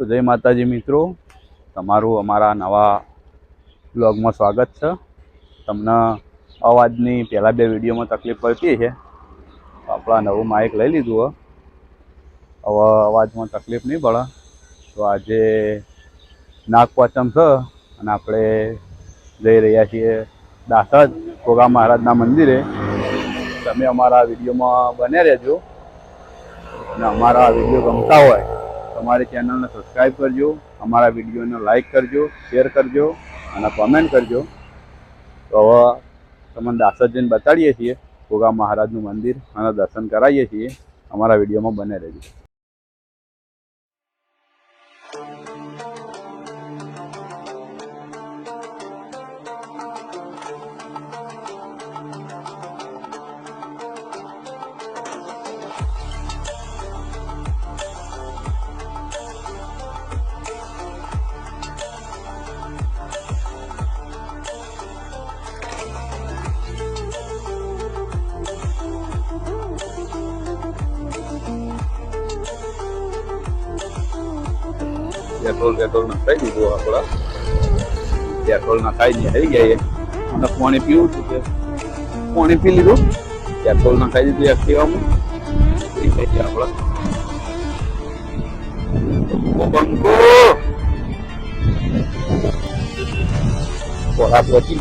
તો જય માતાજી મિત્રો. તમારું અમારા નવા બ્લોગમાં સ્વાગત છે. તમને અવાજની પહેલાં બે વિડીયોમાં તકલીફ પડતી છે. આપણા નવું માઇક લઈ લીધું હવે અવાજમાં તકલીફ નહીં પડે. તો આજે નાગપંચમ છે અને આપણે જઈ રહ્યા છીએ દાસદ ગોગા મહારાજના મંદિરે. તમે અમારા વિડીયોમાં બન્યા રહેજો. અને અમારા વીડિયો ગમતા હોય તમારી ચેનલને સબસ્ક્રાઈબ કરજો, અમારા વિડીયોને લાઇક કરજો શેર કરજો અને કોમેન્ટ કરજો. તો હવે તમને દાસદ જઈને બતાડીએ છીએ ગોગા મહારાજનું મંદિર અને દર્શન કરાવીએ છીએ. અમારા વિડીયોમાં બને રહેજો. પેટ્રોલ પેટ્રોલ નખાઈ દીધું આપણા પેટ્રોલ નખાઈ દે થઈ ગયા અને પાણી પીવું હતું કે? પાણી પી લીધું? પેટ્રોલ નખાઈ દીધું એક્ટિવામાં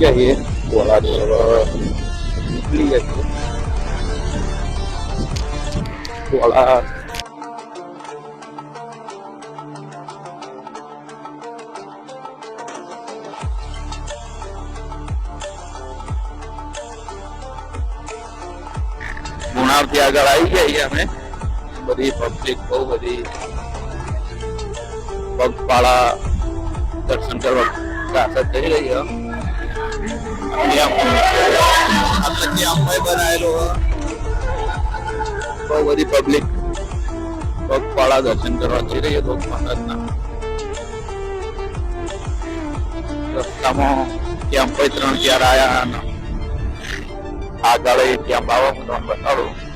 એ કોળા ગુણાવથી આગળ આવી ગયા અમે. બધી પબ્લિક બહુ બધી પગપાળા દર્શન કરવા દાસત જઈ રહી બહુ બધી પબ્લિક પગપાળા દર્શન કરવા જઈ રહી હતો રસ્તામાં કેમ્પ ત્રણ ચાર આયા અને આગળ ત્યાં બાવા બતાડું.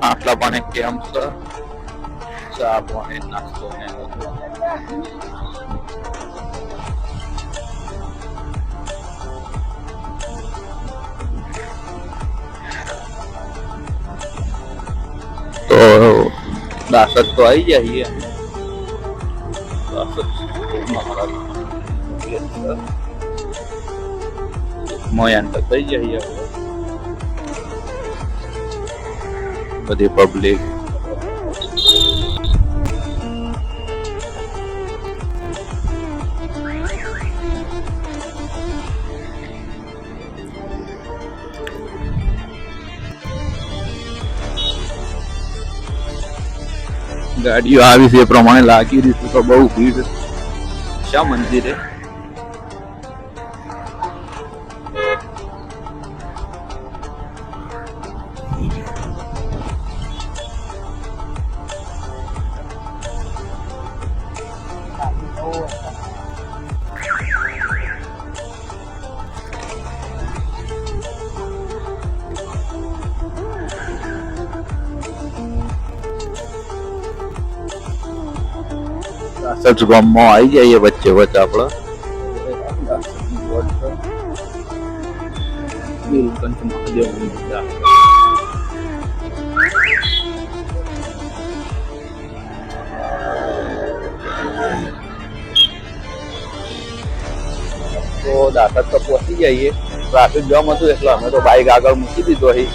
આટલા પાણી કેમ છે? ચા પાણી, નાસ્તો તો દાસત તો આવી જાય દાસત મોયાન તો થઈ જાય હવે. બધી પબ્લિક ગાડીઓ આવી છે એ પ્રમાણે લાગી રહી છે તો બહુ ભીડ શા મંદિરે સચ ગામમાં આવી જઈએ વચ્ચે વચ્ચે આપણે. તો દાખલ તો પહોંચી જઈએ. ટ્રાફિક જામ હતું એટલે અમે તો બાઇક આગળ મૂકી દીધો અહીં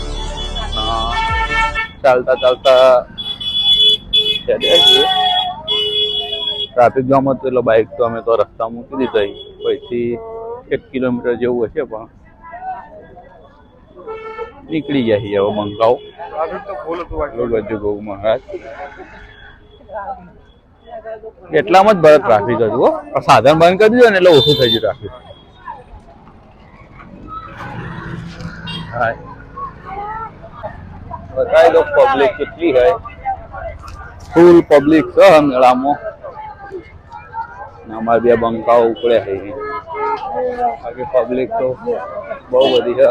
ચાલતા ચાલતા ટ્રાફિક જામ હતું એટલે બાઇક તો અમે તો રસ્તા મૂકી દીધા પછી એક કિલોમીટર જેવું હશે પણ. નીકળી જાય હવે મંગાવ. ગજુ એટલામાં જ ભરત ટ્રાફિક હતું હો. સાધન બંધ કરી દીધું ને એટલે ઓછું થઈ ગયું ટ્રાફિક બતાવી દો પબ્લિક કેટલી હોય. ફૂલ પબ્લિક છે મેળામાં. અમારે બે બંકાઓ ઉપડ્યા છે બાકી પબ્લિક તો બહુ બધી છે.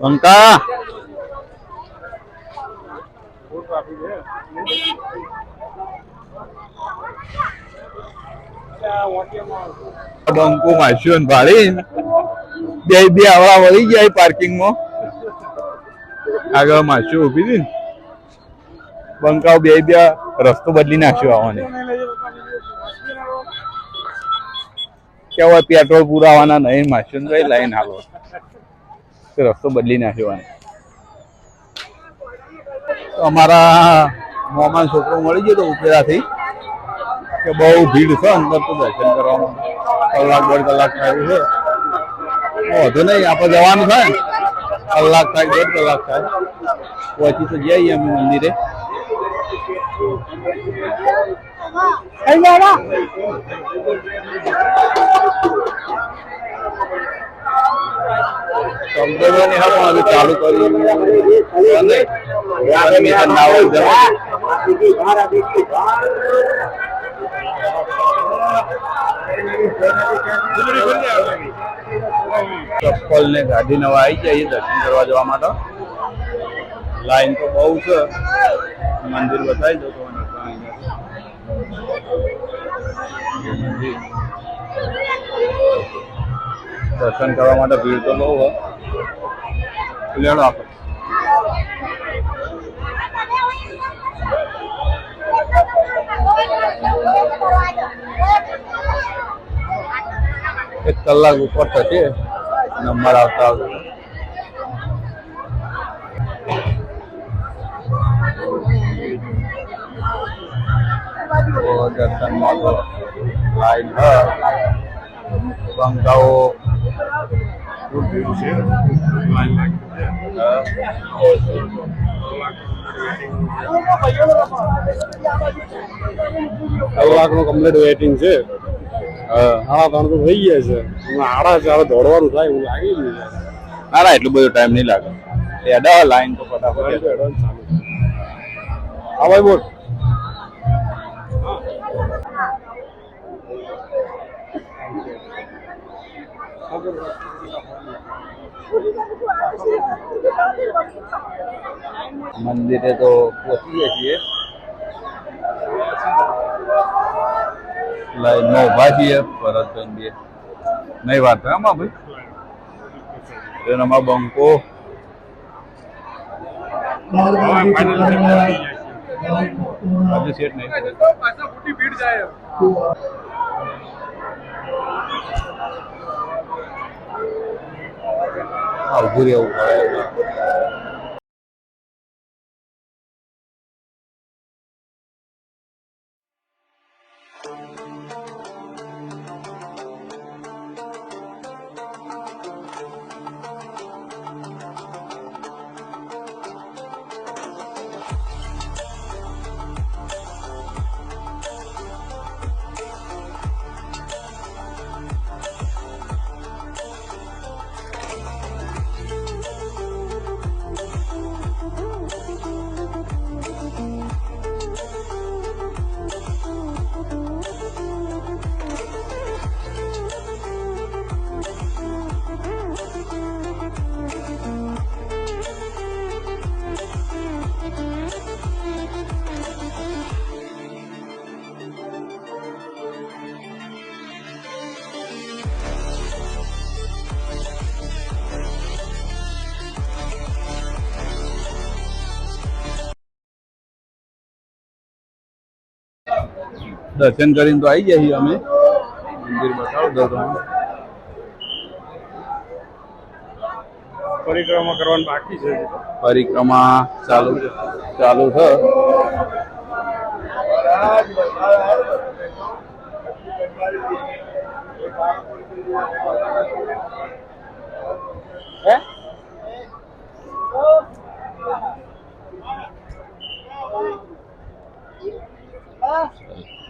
બંકા! બંકુ માસ્યું ને ભાળી બે બે આવડા વળી ગયા પાર્કિંગમાં. આગળ માસ્યું ઊભી હતી ને. બંકાઓ બે બે રસ્તો બદલી નાખ્યો આવવાની કેવા પેટ્રોલ પુરાવાના નહીં માસ્યું કઈ લાઈન હાલો રસ્તો બદલી નાખ્યો અમારા મોમાન છોકરો મળી ગયો તો ઉપેરાથી. કે બહુ ભીડ છે અંદર તો દર્શન કરવામાં કલાક દોઢ કલાક થયું છે. વધુ નહીં આપણે જવાનું થાય. ને કલાક થાય દોઢ કલાક થાય. પહોંચી તો જઈએ અમે મંદિરે. સમજો ને હા પણ હવે ચાલુ કરી નહીં ના હોય જવા ચપ્પલ ને ગાડી નવા આવી જાય દર્શન કરવા જવા માટે. લાઈન તો બહુ છે. મંદિર બતાવી દો તો દર્શન કરવા માટે ભીડ તો બહુ હોય. આપણે કલાક ઉપર થશે નંબર આવતા આવતા. દર્શનમાં તો કલાકનું કમ્પ્લીટ વેઇટિંગ છે. હા હા ત્રણ તો થઈ ગયા છે. આડા ચાલે દોડવાનું થાય એવું લાગી ગયું છે ના ના એટલું બધું ટાઈમ નહીં લાગે. એડા લાઈન તો ફટાફટ. હા ભાઈ બોલ. મંદિરે તો પહોંચીએ છીએ. લાઈનમાં ઊભા છીએ ભરતબેન બે નહીં વાત આમાં ભાઈ? એનામાં બંકો. હજુ સેટ નહીં આ રહેવું પડે. દર્શન કરીને તો આવી જઈએ અમે. મંદિર બતાવો દો પરિક્રમા કરવાની બાકી છે. પરિક્રમા ચાલુ ચાલુ છે. વહેલી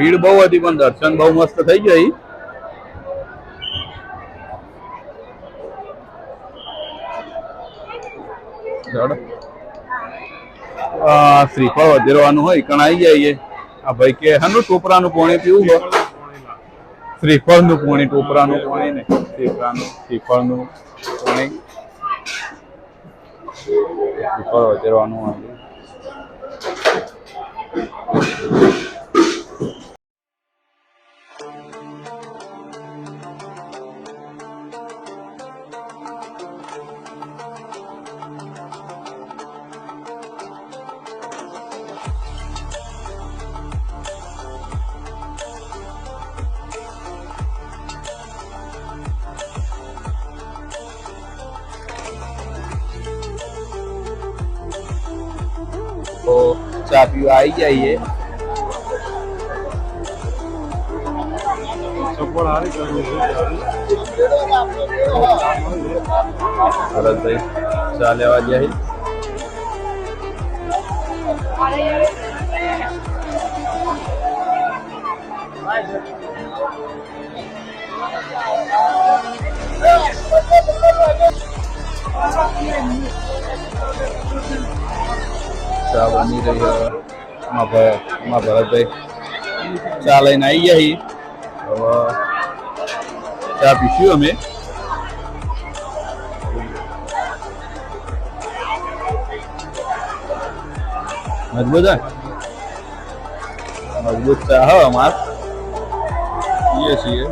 ભીડ બહુ હતી પણ દર્શન બહુ મસ્ત થઈ ગઈ. શ્રીફળ વધેરવાનું હોય, કણ આવી જઈએ આ ભાઈ કે, હાનું ટોપરાનું પોણી પીવું હોય શ્રીફળનું પોણી, ટોપરાનું પોણી ને શ્રીફળનું શ્રીફળનું પોણી. શ્રીફળ વધેરવાનું હોય. ચા પીવા આવી જઈએ. સફળ હારી કરવી છે ભરતભાઈ ચા જાય ચા બની રહી હવે. ભરતભાઈ ચા લઈને આવી જાય હવે ચા પીશું અમે. મજબૂત હે? મજબૂત ચા હો અમાર. પીએ છીએ.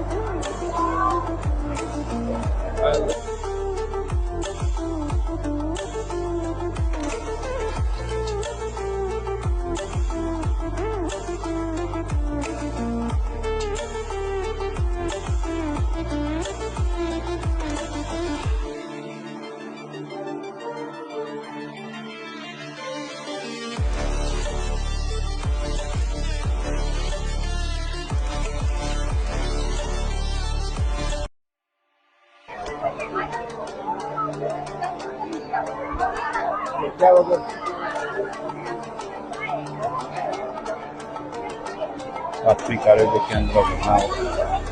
પ્રાથમિક આરોગ્ય કેન્દ્ર બનાવો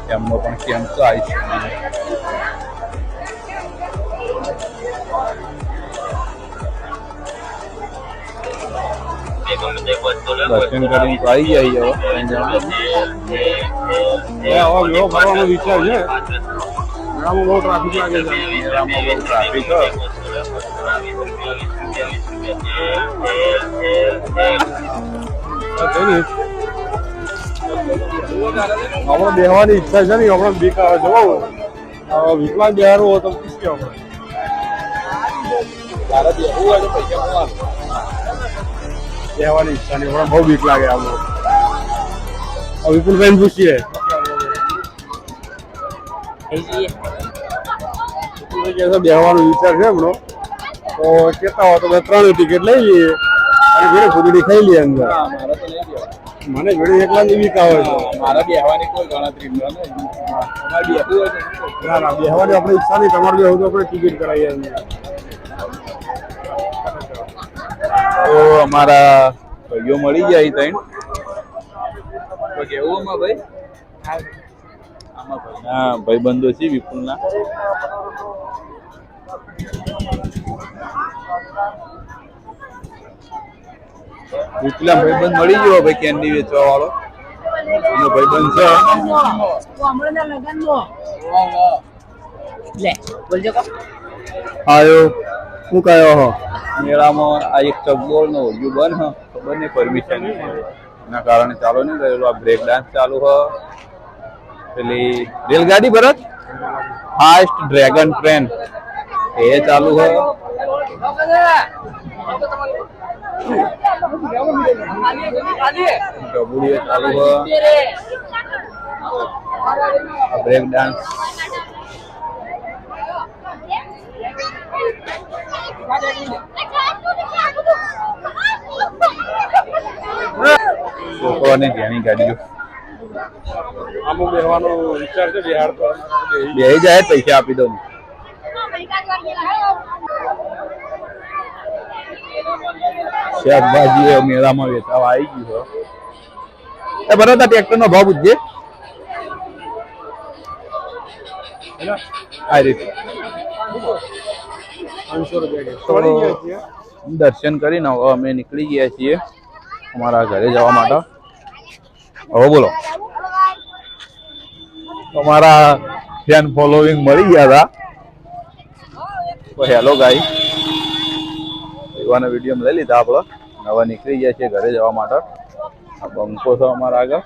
એમનો પણ કેમ્પ તો આયુષ્યમાન દર્શન કરીને તો આવી જાય હવે એ આવા મેળો ફરવાનો વિચાર છે મેળામાં બહુ ટ્રાફિક લાગે છે મેળામાં બહુ ટ્રાફિક હોય આપણે બેહવાની ઈચ્છા છે ને આપણે બીક આવે છે બહુ વિકલાંગ બેહારું હોય તો પૂછીએ આપણે બેહવાની ઈચ્છા નહીં આપણે બહુ બીક લાગે આપણે વિપુલભાઈ પૂછીએ. બેહવાનો વિચાર છે એમનો તો કેતા હોય તો ત્રણ ટિકિટ લઈ લઈએ અને ઘરે ખુદડી ખાઈ લઈએ અંદર. મને જોડે એકલા બીક આવે છે મારા બેહવાની કોઈ ગણતરી ન હોય અમારે બેહવું હોય તો ના ના બેહવાની આપણે ઈચ્છા નહીં. તમારે બેહવું તો આપણે ટિકિટ કરાવીએ તો અમારા ભાઈઓ મળી જાય ત્રણ. તો કેવું આમાં ભાઈ? આમાં ભાઈના ભાઈબંધો છે વિપુલના. વિપુલા ભાઈબંધ મળી ગયો ભાઈ કેન્ડી વેચવા વાળો એનો ભાઈબંધ છે. લે બોલજો કો. આયો શું કયો હો? મેળામાં આ એક ચકડોળ નો ઓડિયો બન હ ખબર નહીં પરમિશન એના કારણે ચાલુ નહીં રહેલો આ બ્રેક ડાન્સ ચાલુ હ. પેલી રેલગાડી ભરત? ફાસ્ટ ડ્રેગન ટ્રેન એ ચાલુ હ. ડબુડીએ ચાલુ બ્રેક ડાન્સ ગાડીઓ અમુક બે જાય પૈસા આપી દઉં. શાકભાજી મેળામાં વેચાવા આવી ગયું છે એ બરાબર ટ્રેક્ટર નો ભાવ પૂછજે. આ રીતે. દર્શન કરીને હવે અમે નીકળી ગયા છીએ અમારા ઘરે જવા માટે. હવે બોલો. તમારા ફેન ફોલોવિંગ મળી ગયા હતા. હેલો ગાઈ એવાના વીડિયો લઈ લીધા આપણે. નવા નીકળી ગયા છીએ ઘરે જવા માટે. આ બંકો છે અમારા આગળ.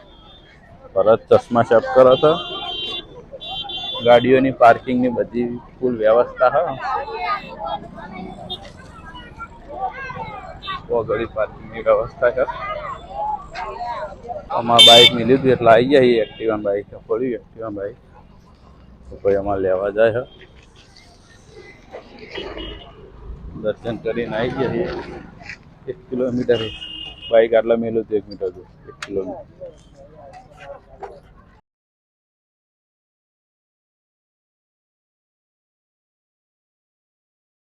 ભરત ચશ્મા શેપ કરો છો. ગાડીઓની પાર્કિંગની બધી ફૂલ વ્યવસ્થા હા ઘડી પાર્કિંગની વ્યવસ્થા છે. અમારા બાઇકની લીધું એટલે આવી જાય એક્ટિવા બાઇક પડ્યું એક્ટિવા બાઇક કોઈ અમારે લેવા જાય છે. દર્શન કરીને આવી ગયા એક કિલોમીટર બાઇક આટલા મેલું તો એક મીટર દૂર એક કિલોમીટર